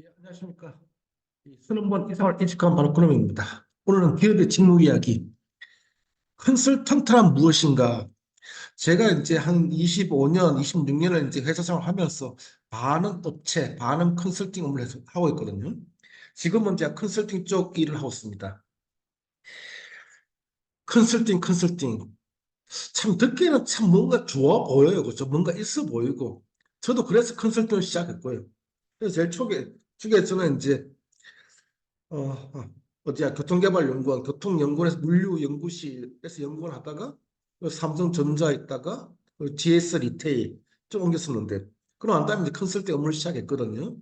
예, 안녕하십니까. 수능본 이상을 인식한 바로 그놈입니다. 오늘은 기업의 직무 이야기. 컨설턴트란 무엇인가? 제가 이제 한 25년, 26년을 이제 회사 생활 하면서 반은 업체, 반은 컨설팅 업무를 하고 있거든요. 지금은 제가 컨설팅 쪽 일을 하고 있습니다. 컨설팅, 컨설팅. 참 듣기에는 참 뭔가 좋아 보여요. 그죠? 뭔가 있어 보이고. 저도 그래서 컨설팅을 시작했고요. 그래서 제일 초기, 초 기에 저는 이제, 어, 어, 어디야, 교통개발연구원, 교통연구원에서 물류연구실에서 연구원 하다가, 그 삼성전자에 있다가, 그 GS 리테일 좀 옮겼었는데, 그러고 난 다음에 이제 컨설팅 업무를 시작했거든요.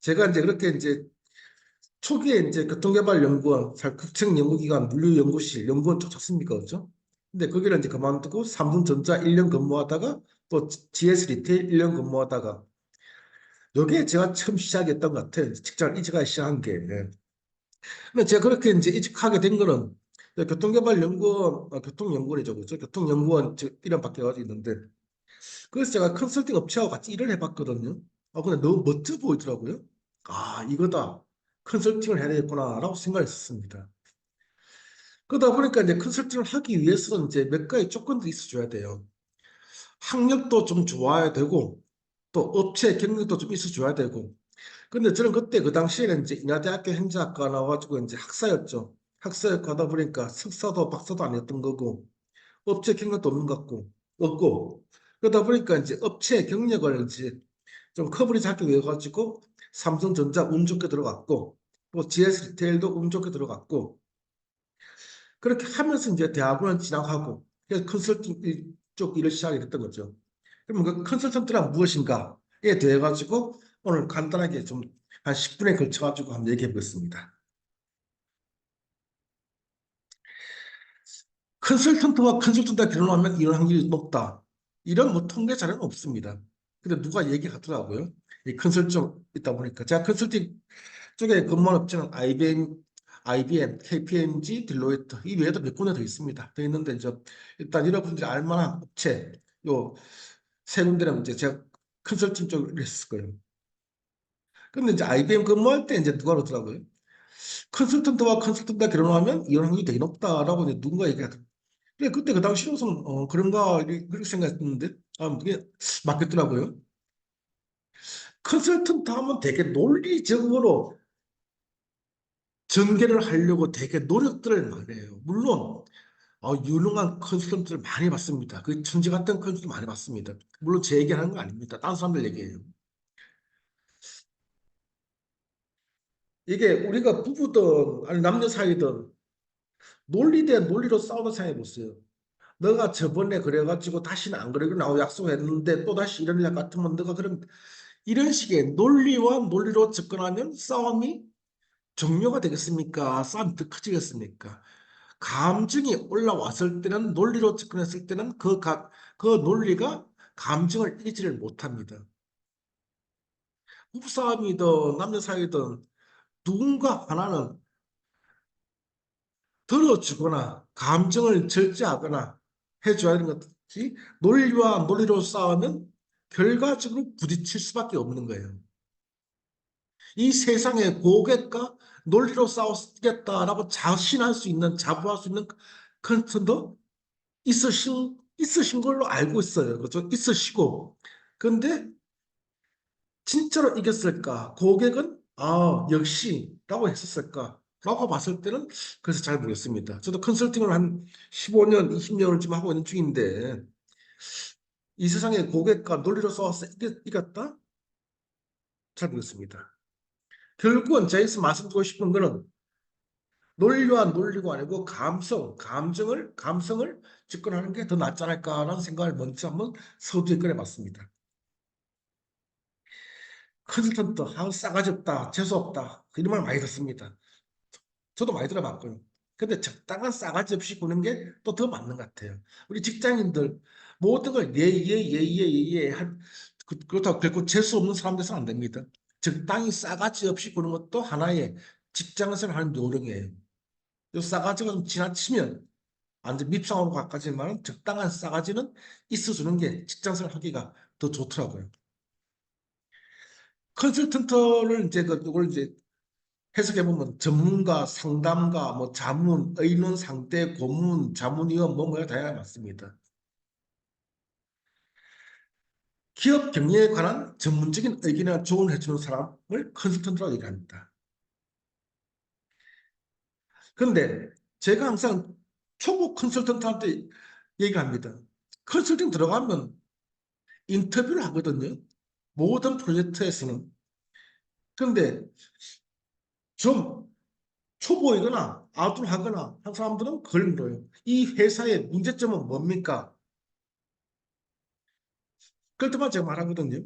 제가 이제 그렇게 이제, 초기에 이제 교통개발연구원, 국책연구기관, 물류연구실, 연구원 쪽 쳤습니까? 그죠? 근데 거기를 이제 그만두고 삼성전자 1년 근무하다가 또 GS 리테일 1년 근무하다가 요게 제가 처음 시작했던 것 같아요. 직장을 이직하기 시작한 게. 근데 제가 그렇게 이제 이직하게 된 거는 교통개발연구원, 아, 교통연구원이죠. 그죠? 교통연구원 저 이름 바뀌어가지고 있는데 그래서 제가 컨설팅 업체하고 같이 일을 해봤거든요. 아, 근데 너무 멋져 보이더라고요. 아, 이거다. 컨설팅을 해야 되겠구나라고 생각했었습니다. 그러다 보니까 이제 컨설팅을 하기 위해서는 이제 몇 가지 조건들이 있어줘야 돼요. 학력도 좀 좋아야 되고, 또 업체 경력도 좀 있어줘야 되고. 근데 저는 그때 그 당시에는 이제 인하대학교 행정학과 나와가지고 이제 학사였죠. 학사였고 하다 보니까 석사도 박사도 아니었던 거고, 업체 경력도 없는 것 같고, 없고. 그러다 보니까 이제 업체 경력을 이제 좀 커버리지 하기 위해 가지고 삼성전자 운 좋게 들어갔고, 또 GS 리테일도 운 좋게 들어갔고, 그렇게 하면서 이제 대학원을 진학하고 그래서 컨설팅 일- 쪽 일을 시작하게 됐던 거죠. 그러면 그 컨설턴트란 무엇인가에 대해 가지고 오늘 간단하게 좀 한 10분에 걸쳐 가지고 한번 얘기해 보겠습니다. 컨설턴트와 컨설턴트가 결혼하면 이런 확률이 높다. 이런 뭐 통계 자료는 없습니다. 근데 누가 얘기하더라고요. 이 컨설팅 있다 보니까 제가 컨설팅 쪽에 근무한 업체는 IBM, IBM, KPMG, 딜로이트 이 외에도 몇 군데 더 있습니다. 더 있는데 이제 일단 여러분들이 알만한 업체 요 세 군데는 이제 제가 컨설팅 쪽을 했을 거예요. 근데 이제 IBM 근무할 때 이제 누가 그러더라고요. 컨설턴트와 컨설턴트가 결혼하면 이혼 확률이 되게 높다라고 이제 누군가 얘기하더라고요. 근데 그때 그 당시로서는 어, 그런가 그렇게 생각했는데 아 그게 맞겠더라고요. 컨설턴트 하면 되게 논리적으로 전개를 하려고 되게 노력들을 많이 해요. 물론 어, 유능한 컨설턴트를 많이 봤습니다. 그 천재 같은 컨설턴트 많이 봤습니다. 물론 제 얘기하는 거 아닙니다. 다른 사람들 얘기해요. 이게 우리가 부부든 아니 남녀 사이든 논리 대 논리로 싸우는 생각해 보세요. 너가 저번에 그래가지고 다시는 안 그러기로 나하고 약속했는데 또 다시 이럴 일 같으면 너가 그럼 이런 식의 논리와 논리로 접근하면 싸움이 종료가 되겠습니까? 싸움이 더 커지겠습니까? 감정이 올라왔을 때는 논리로 접근했을 때는 그, 가, 그 논리가 감정을 이기지를 못합니다. 부부싸움이든 남녀 사이든 누군가 하나는 들어주거나 감정을 절제하거나 해줘야 하는 것이 논리와 논리로 싸우면 결과적으로 부딪힐 수밖에 없는 거예요. 이 세상에 고객과 논리로 싸우겠다라고 자신할 수 있는 자부할 수 있는 컨텐도 있으신 있으신 걸로 알고 있어요. 그죠? 있으시고 근데 진짜로 이겼을까? 고객은 아 역시라고 했었을까? 라고 봤을 때는 그래서 잘 모르겠습니다. 저도 컨설팅을 한 15년, 20년을 지금 하고 있는 중인데 이 세상에 고객과 논리로 싸워서 이겼, 이겼다? 잘 모르겠습니다. 결국은 제이스 말씀드리고 싶은 거는 논리와 논리가 아니고 감성, 감정을, 감성을 접근하는 게 더 낫지 않을까라는 생각을 먼저 한번 서두에 꺼내봤습니다. 컨설턴트, 아, 싸가지 없다, 재수 없다, 이런 말 많이 듣습니다. 저도 많이 들어봤고요. 근데 적당한 싸가지 없이 구는 게 또 더 맞는 것 같아요. 우리 직장인들 모든 걸 예, 예, 예, 예, 예, 예, 한, 그, 그렇다고 결코 재수 없는 사람 돼서는 안 됩니다. 적당히 싸가지 없이 구는 것도 하나의 직장에서 하는 요령이에요. 이 싸가지가 좀 지나치면 완전 밉상으로 가까지만 적당한 싸가지는 있어주는 게 직장생활 하기가 더 좋더라고요. 컨설턴트를 이제 그걸 이제 해석해 보면 전문가, 상담가, 뭐 자문, 의논, 상대, 고문, 자문위원 뭐 뭐가 다양하게 많습니다. 기업 경영에 관한 전문적인 의견이나 조언을 해주는 사람을 컨설턴트라고 얘기합니다. 그런데 제가 항상 초보 컨설턴트한테 얘기합니다. 컨설팅 들어가면 인터뷰를 하거든요. 모든 프로젝트에서는. 그런데 좀 초보이거나 아둔하거나 한 사람들은 그걸 물어요. 이 회사의 문제점은 뭡니까? 그럴 때만 제가 말하거든요.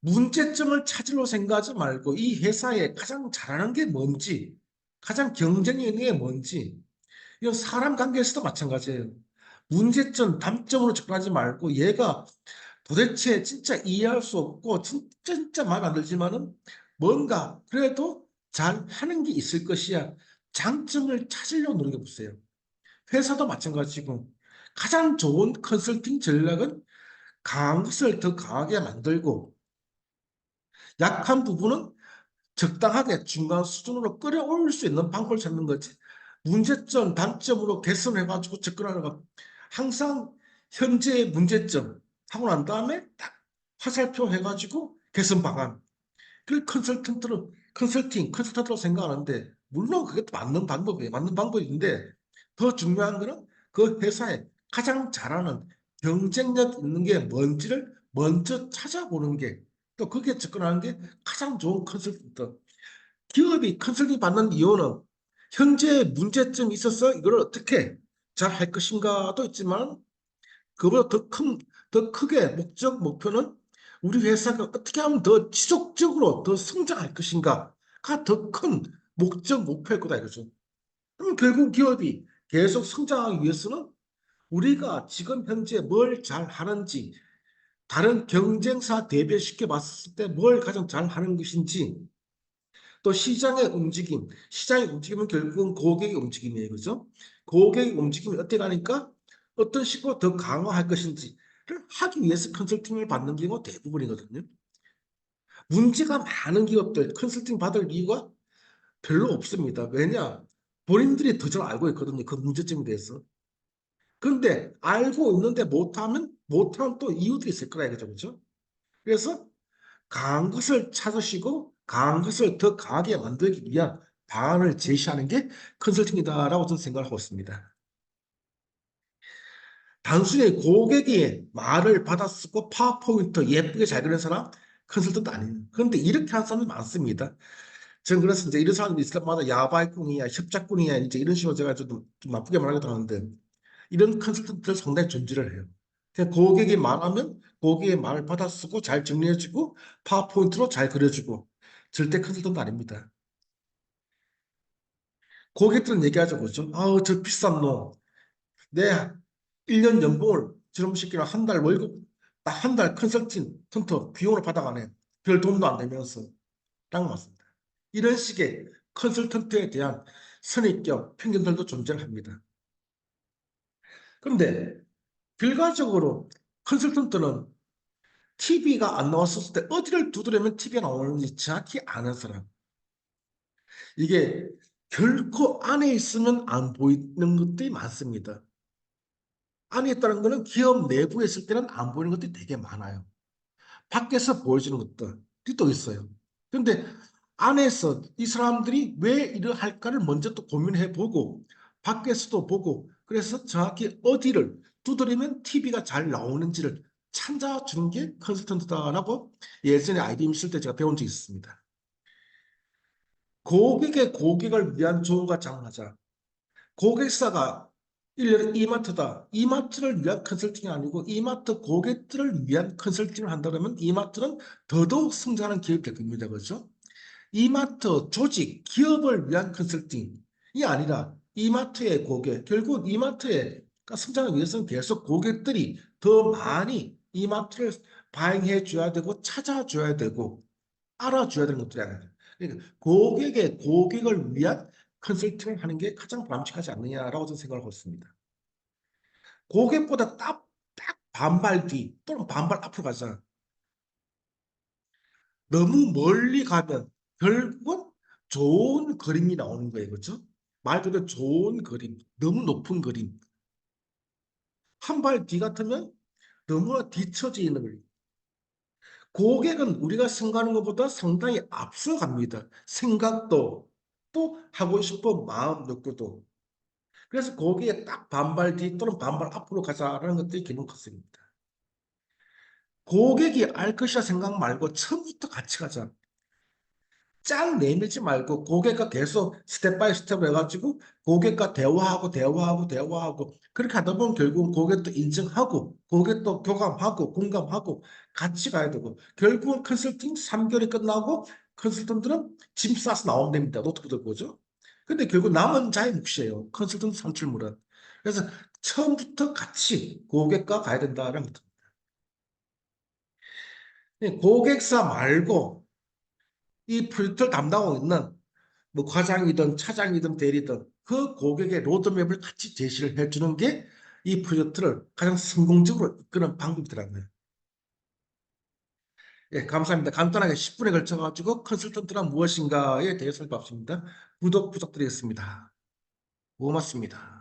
문제점을 찾으려 생각하지 말고 이 회사에 가장 잘하는 게 뭔지, 가장 경쟁이 있는 게 뭔지, 이건 사람 관계에서도 마찬가지예요. 문제점, 단점으로 접근하지 말고 얘가 도대체 진짜 이해할 수 없고 진짜 진짜 마음에 안 들지만은 뭔가 그래도 잘 하는 게 있을 것이야. 장점을 찾으려고 노력해 보세요. 회사도 마찬가지고 가장 좋은 컨설팅 전략은 강한 것을 더 강하게 만들고 약한 부분은 적당하게 중간 수준으로 끌어올릴 수 있는 방법을 찾는 거지. 문제점, 단점으로 개선해가지고 접근하는 거. 항상 현재의 문제점 하고 난 다음에 딱 화살표 해가지고 개선 방안. 그 컨설턴트로, 컨설팅, 컨설턴트로 생각하는데, 물론 그게 맞는 방법이에요. 맞는 방법인데, 더 중요한 거는 그 회사에 가장 잘하는 경쟁력 있는 게 뭔지를 먼저 찾아보는 게, 또 그게 접근하는 게 가장 좋은 컨설턴트. 기업이 컨설팅 받는 이유는 현재 문제점이 있어서 이걸 어떻게 잘 할 것인가도 있지만 그보다 더 큰, 더 크게 목적, 목표는 우리 회사가 어떻게 하면 더 지속적으로 더 성장할 것인가가 더 큰 목적, 목표일 거다 이거죠. 그럼 결국 기업이 계속 성장하기 위해서는 우리가 지금 현재 뭘 잘 하는지 다른 경쟁사 대비시켜 봤을 때 뭘 가장 잘 하는 것인지 또 시장의 움직임, 시장의 움직임은 결국은 고객의 움직임이에요. 그죠? 고객의 움직임이 어떻게 가니까 어떤 식으로 더 강화할 것인지를 하기 위해서 컨설팅을 받는 경우가 대부분이거든요. 문제가 많은 기업들 컨설팅 받을 이유가 별로 없습니다. 왜냐? 본인들이 더 잘 알고 있거든요. 그 문제점에 대해서. 그런데 알고 있는데 못하면 못하는 또 이유도 있을 거라 이거죠. 그렇죠? 그래서 강한 것을 찾으시고 강한 것을 더 강하게 만들기 위한 방안을 제시하는 게 컨설팅이다라고 저는 생각을 하고 있습니다. 단순히 고객이 말을 받아쓰고 파워포인트 예쁘게 잘 그리는 사람 컨설턴트 아니에요. 그런데 이렇게 하는 사람이 많습니다. 저는 그래서 이제 이런 사람들이 있을 때마다 야바이꾼이야, 협작꾼이야, 이제 이런 식으로 제가 좀, 좀 나쁘게 말하기도 하는데 이런 컨설턴트를 상당히 존재를 해요. 고객이 말하면 고객의 말을 받아 쓰고 잘 정리해주고 파워포인트로 잘 그려주고 절대 컨설턴트 아닙니다. 고객들은 얘기하죠, 그죠? 아우, 저 비싼 놈. 내 1년 연봉을 저놈 새끼랑 한달 월급, 한달 컨설팅, 턴터 비용을 받아가네. 별 도움도 안 되면서. 딱 맞습니다. 이런 식의 컨설턴트에 대한 선입견, 편견들도 존재를 합니다. 그런데 결과적으로 컨설턴트는 TV가 안 나왔을 때 어디를 두드리면 TV가 나오는지 정확히 아는 사람. 이게 결코 안에 있으면 안 보이는 것들이 많습니다. 안에 있다는 것은 기업 내부에 있을 때는 안 보이는 것들이 되게 많아요. 밖에서 보여지는 것들이 또 있어요. 그런데 안에서 이 사람들이 왜 이러 할까를 먼저 또 고민해 보고 밖에서도 보고 그래서 정확히 어디를 두드리면 TV가 잘 나오는지를 찾아주는 게 컨설턴트다라고 예전에 IBM 쓸때 제가 배운 적이 있습니다. 고객의 고객을 위한 조언과 장하자. 고객사가 1년에 이마트다. 이마트를 위한 컨설팅이 아니고 이마트 고객들을 위한 컨설팅을 한다면 이마트는 더더욱 성장하는 기업이 될 겁니다. 그렇죠? 이마트 조직, 기업을 위한 컨설팅이 아니라 이마트의 고객, 결국 이마트의 성장을 위해서는 계속 고객들이 더 많이 이마트를 발행해 줘야 되고 찾아줘야 되고 알아줘야 되는 것들이 아니라 그러니까 고객의 고객을 위한 컨설팅을 하는 게 가장 바람직하지 않느냐라고 저는 생각을 하고 있습니다. 고객보다 딱, 딱 반발 뒤 또는 반발 앞으로 가잖아. 너무 멀리 가면 결국은 좋은 그림이 나오는 거예요. 그렇죠? 말 그대로 좋은 그림, 너무 높은 그림. 한 발 뒤 같으면 너무나 뒤처져 있는 거예요. 고객은 우리가 생각하는 것보다 상당히 앞서갑니다. 생각도 또 하고 싶은 마음 욕구도. 그래서 고객의 딱 반발 뒤 또는 반발 앞으로 가자라는 것들이 기본 컨셉입니다. 고객이 알 것이라 생각 말고 처음부터 같이 가자. 짱 내밀지 말고 고객과 계속 스텝 바이 스텝을 해가지고 고객과 대화하고 대화하고 대화하고 그렇게 하다 보면 결국은 고객도 인정하고 고객도 교감하고 공감하고 같이 가야 되고 결국은 컨설팅 3개월이 끝나고 컨설턴트는 짐 싸서 나오면 됩니다. 노트북들 보죠. 근데 결국 남은 자의 몫이에요. 컨설턴트 산출물은. 그래서 처음부터 같이 고객과 가야 된다는 겁니다. 고객사 말고 이 프로젝트를 담당하고 있는 뭐 과장이든 차장이든 대리든 그 고객의 로드맵을 같이 제시를 해주는 게 이 프로젝트를 가장 성공적으로 이끄는 방법이더라고요. 예, 감사합니다. 간단하게 10분에 걸쳐가지고 컨설턴트란 무엇인가에 대해서 설명했습니다. 구독 부탁드리겠습니다. 고맙습니다.